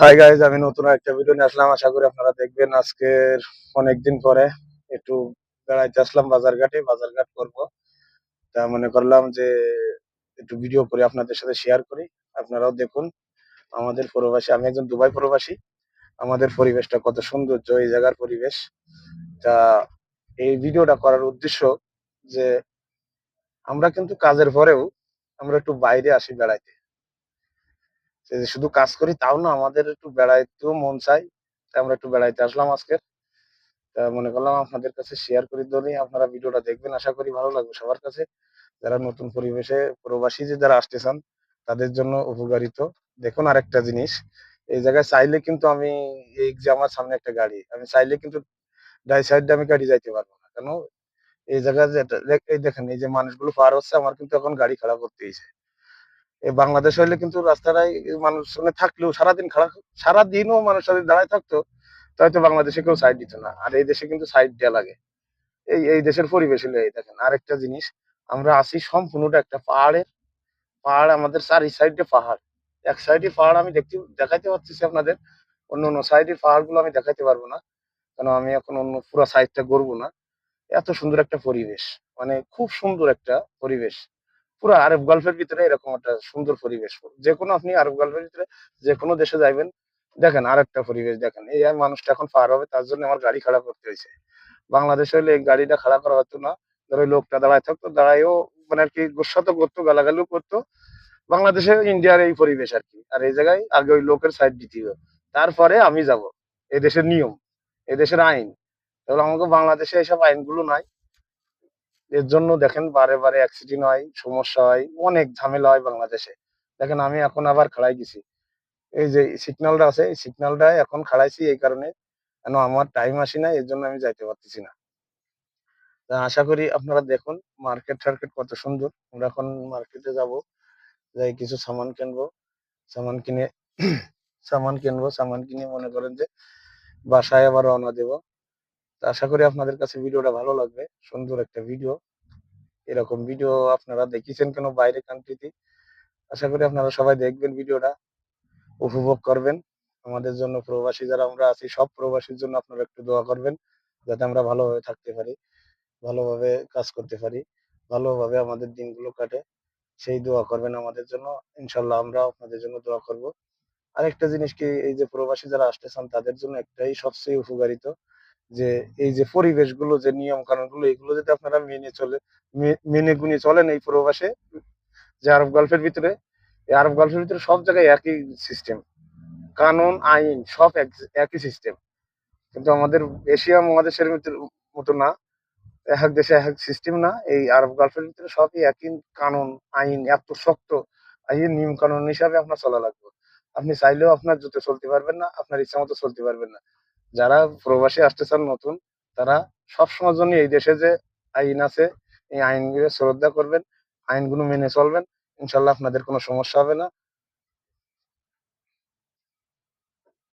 Hi guys আমি নতুন একটা ভিডিও নিয়ে আসলাম। আশা করি আপনারা দেখবেন আজকের অনেকদিন পরে একটু বেড়াইতে আসলাম বাজারঘাটে। বাজারঘাট করব। তা মনে করলাম যে একটু ভিডিও করে আপনাদের সাথে শেয়ার করি। আপনারাও দেখুন। আমাদের প্রবাসী, আমি একজন দুবাই প্রবাসী। আমাদের পরিবেশটা কত সৌন্দর্য, এই জায়গার পরিবেশ। তা এই ভিডিওটা করার উদ্দেশ্য যে আমরা কিন্তু কাজের পরেও আমরা একটু বাইরে আসি বেড়াইতে। শুধু কাজ করি তাও না, আমাদের একটু বেড়াইতেও মন চাই তাই আমরা একটু বেড়াইতে আসলাম আজকে। তা মনে করলাম আপনাদের কাছে শেয়ার করি ধরে আপনারা ভিডিওটা দেখবেন, আশা করি ভালো লাগবে সবার কাছে। যারা নতুন পরিবেশে প্রবাসী যে যারা আসতে চান, তাদের জন্য উপকারিত। দেখুন আরেকটা জিনিস, এই জায়গায় চাইলে কিন্তু আমি, এই যে আমার সামনে একটা গাড়ি, আমি চাইলে কিন্তু ডাই সাইডে আমি গাড়ি যাইতে পারব না। কেন? এই জায়গায় এই দেখেন এই যে মানুষগুলো পার হচ্ছে, আমার কিন্তু এখন গাড়ি খারাপ করতে হয়েছে বাংলাদেশ হইলে কিন্তু রাস্তাটাই মানুষ মানে থাকলেও সারাদিন খাড়া, সারাদিনও মানুষ যদি দাঁড়ায় থাকতো তাহলে তো বাংলাদেশে কেউ সাইড দিত না। আর এই দেশে কিন্তু সাইড দেওয়া লাগে। এই এই দেশের পরিবেশ হলে এই দেখেন। আরেকটা জিনিস, আমরা আছি সম্পূর্ণটা একটা পাহাড়ের, পাহাড় আমাদের চারি সাইডে পাহাড়। এক সাইডে পাহাড় আমি দেখতে, দেখাইতে পারতেছি আপনাদের। অন্য অন্য সাইডের পাহাড়গুলো আমি দেখাইতে পারব না। কারণ আমি এখন অন্য পুরো সাইডটা করব না। এত সুন্দর একটা পরিবেশ। মানে খুব সুন্দর একটা পরিবেশ। পুরো আরব গল্ফের ভিতরে এরকম একটা সুন্দর পরিবেশ। যে কোনো আপনি আরব গল্ফের ভিতরে যে কোনো দেশে যাইবেন, দেখেন আর একটা পরিবেশ দেখেন। এই মানুষটা এখন পার হবে, তার জন্য আমার গাড়ি খারাপ করতে হয়েছে। বাংলাদেশে হলে এই গাড়িটা খারাপ করা হতো না। ধরো লোকটা দাঁড়ায় থাকতো, দাঁড়ায়ও মানে আর কি গোসা তো করতো, গালাগালিও করতো। বাংলাদেশে ইন্ডিয়ার এই পরিবেশ আর কি। আর এই জায়গায় আগে ওই লোকের সাইড দিতে হবে তারপরে আমি যাব। দেশের নিয়ম এই দেশের আইন। তাহলে আমাকে বাংলাদেশে এইসব আইনগুলো নাই। এর জন্য দেখেন বারে বারে অ্যাক্সিডেন্ট হয়, সমস্যা হয়, অনেক ঝামেলা হয় বাংলাদেশে। দেখেন আমি এখন আবার খাড়াই গেছি। এই যে সিগন্যালটা আছে, এই সিগন্যালটা এখন খাড়াইছি এই কারণে কেন আমার টাইম আসি না এর জন্য আমি যাইতে পারতেছি না। আশা করি আপনারা দেখুন মার্কেট টার্কেট কত সুন্দর। আমরা এখন মার্কেটে যাব, যাই কিছু সামান কিনবো, সামান কিনে, সামান কিনবো, সামান কিনে মনে করেন যে বাসায় আবার রওনা দেবো। আশা করি আপনাদের কাছে ভিডিওটা ভালো লাগবে, সুন্দর একটা ভিডিও এরকম ভিডিও আপনারা দেখিছেন কেন বাইরে কান্ট্রিতে আশা করি আপনারা সবাই দেখবেন ভিডিওটা উপভোগ করবেন। আমাদের জন্য প্রবাসী যারা আমরা আছি, সব প্রবাসীর জন্য আপনারা একটু দোয়া করবেন, যাতে আমরা ভালোভাবে থাকতে পারি, ভালোভাবে কাজ করতে পারি, ভালোভাবে আমাদের দিনগুলো কাটে। সেই দোয়া করবেন আমাদের জন্য। ইনশাল্লাহ আমরা আপনাদের জন্য দোয়া করব। আরেকটা জিনিস কি, এই যে প্রবাসী যারা আসতে চান তাদের জন্য একটাই সবচেয়ে উপকারিত যে এই যে পরিবেশগুলো, যে নিয়ম কানুনগুলো এগুলো যদি আপনারা মেনে চলে মেনে গুনে চলেন এই প্রবাসে, যে আরব গল্ফের ভিতরে, এই আরব গল্ফের ভিতরে সব জায়গায় একই সিস্টেম কানুন, আইন সব একই সিস্টেম কিন্তু আমাদের এশিয়া মহাদেশের ভিতরে মতো না। এক দেশে এক সিস্টেম না। এই আরব গল্ফের ভিতরে সবই একই কানুন, আইন, এত শক্ত। আইন নিয়ম কানুন হিসাবে আপনার চলা লাগবে। আপনি চাইলেও আপনার জুতে চলতে পারবেন না, আপনার ইচ্ছা মতো চলতে পারবেন না। যারা প্রবাসী আসতে চান নতুন, তারা সবসময় জন্য এই দেশে যে আইন আছে, এই আইনগুলো শ্রদ্ধা করবেন, আইনগুলো মেনে চলবেন। ইনশাল্লাহ আপনাদের কোনো সমস্যা হবে না।